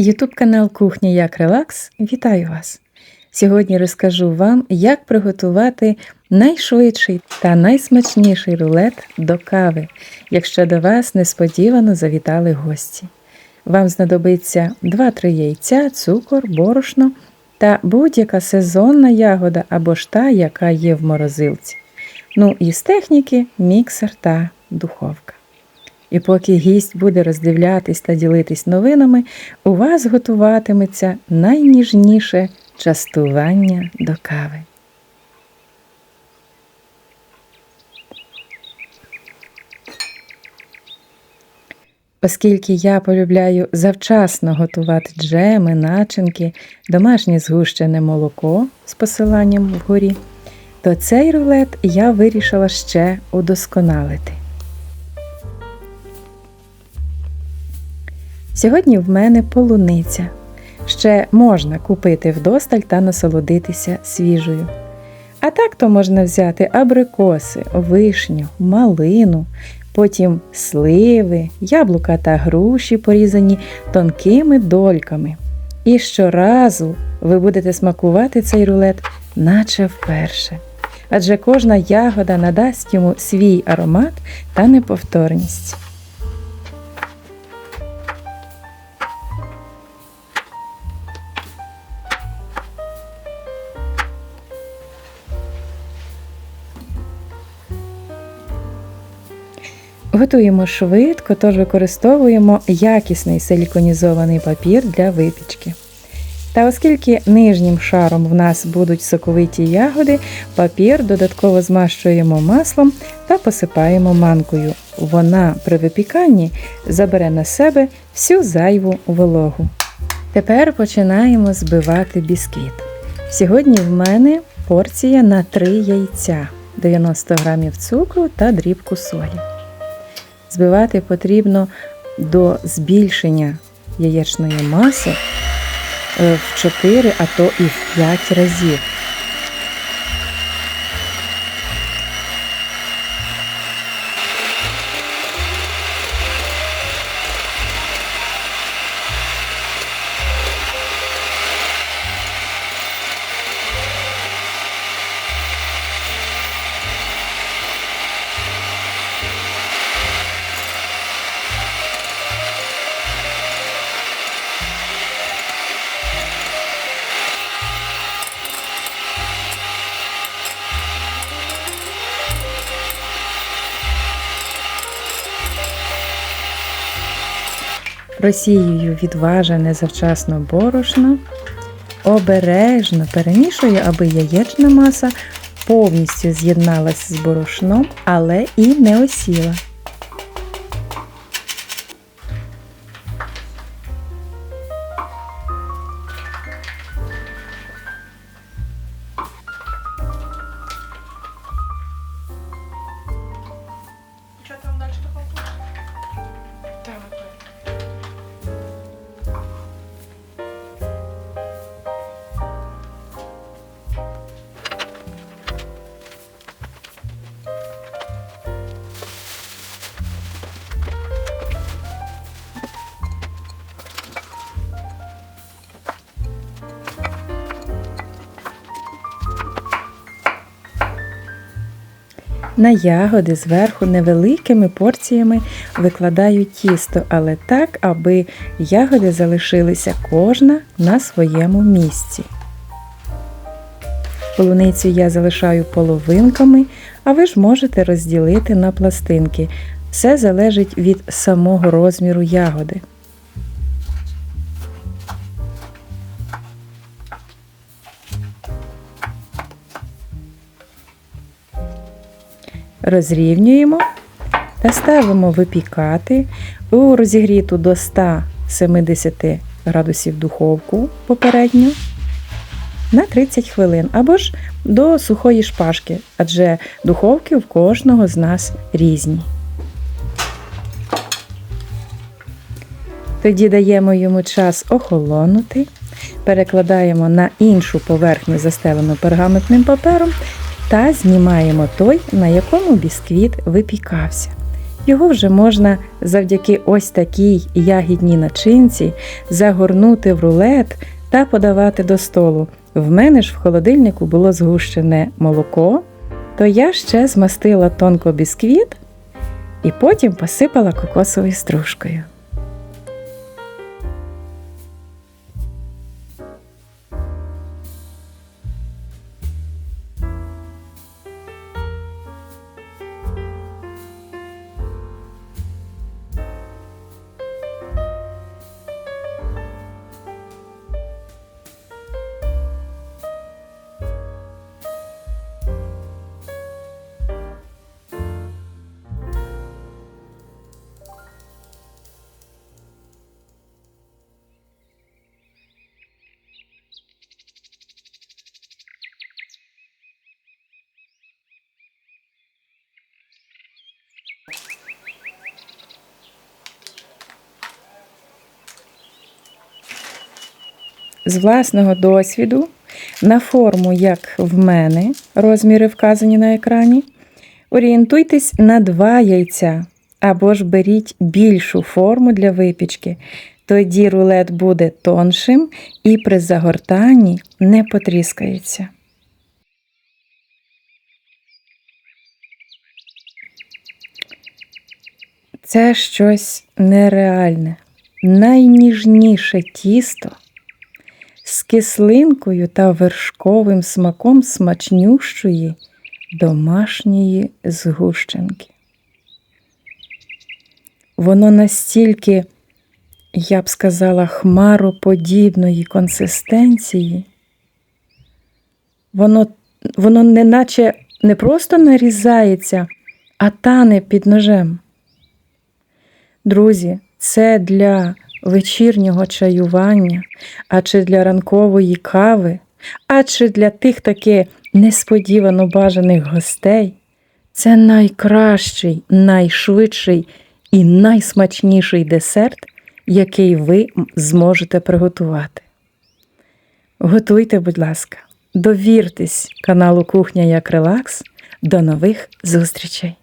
Ютуб канал Кухня як Релакс. Вітаю вас! Сьогодні розкажу вам, як приготувати найшвидший та найсмачніший рулет до кави, якщо до вас несподівано завітали гості. Вам знадобиться 2-3 яйця, цукор, борошно та будь-яка сезонна ягода або ж та, яка є в морозилці. Ну і з техніки міксер та духовка. І поки гість буде роздивлятись та ділитись новинами, у вас готуватиметься найніжніше частування до кави. Оскільки я полюбляю завчасно готувати джеми, начинки, домашнє згущене молоко з посиланням вгорі, то цей рулет я вирішила ще удосконалити. Сьогодні в мене полуниця. Ще можна купити вдосталь та насолодитися свіжою. А так то можна взяти абрикоси, вишню, малину, потім сливи, яблука та груші, порізані тонкими дольками. І щоразу ви будете смакувати цей рулет, наче вперше. Адже кожна ягода надасть йому свій аромат та неповторність. Готуємо швидко, тож використовуємо якісний силіконізований папір для випічки. Та оскільки нижнім шаром в нас будуть соковиті ягоди, папір додатково змащуємо маслом та посипаємо манкою. Вона при випіканні забере на себе всю зайву вологу. Тепер починаємо збивати бісквіт. Сьогодні в мене порція на 3 яйця, 90 г цукру та дрібку солі. Збивати потрібно до збільшення яєчної маси е, в 4, а то і в 5 разів. Просіюю відважене завчасно борошно, обережно перемішую, аби яєчна маса повністю з'єдналася з борошном, але і не осіла. На ягоди зверху невеликими порціями викладаю тісто, але так, аби ягоди залишилися кожна на своєму місці. Полуницю я залишаю половинками, а ви ж можете розділити на пластинки. Все залежить від самого розміру ягоди. Розрівнюємо та ставимо випікати у розігріту до 170 градусів духовку попередньо на 30 хвилин або ж до сухої шпажки, адже духовки в кожного з нас різні. Тоді даємо йому час охолонути, перекладаємо на іншу поверхню, застелену пергаментним папером, та знімаємо той, на якому бісквіт випікався. Його вже можна завдяки ось такій ягідній начинці загорнути в рулет та подавати до столу. В мене ж в холодильнику було згущене молоко, то я ще змастила тонко бісквіт і потім посипала кокосовою стружкою. З власного досвіду на форму, як в мене, розміри вказані на екрані, орієнтуйтесь на два яйця або ж беріть більшу форму для випічки. Тоді рулет буде тоншим і при загортанні не потріскається. Це щось нереальне, найніжніше тісто з кислинкою та вершковим смаком смачнющої домашньої згущенки. Воно настільки, я б сказала, хмароподібної консистенції, воно, воно неначе не просто нарізається, а тане під ножем. Друзі, це для вечірнього чаювання, а чи для ранкової кави, а чи для тих таки несподівано бажаних гостей. Це найкращий, найшвидший і найсмачніший десерт, який ви зможете приготувати. Готуйте, будь ласка, довіртесь каналу Кухня як Релакс. До нових зустрічей!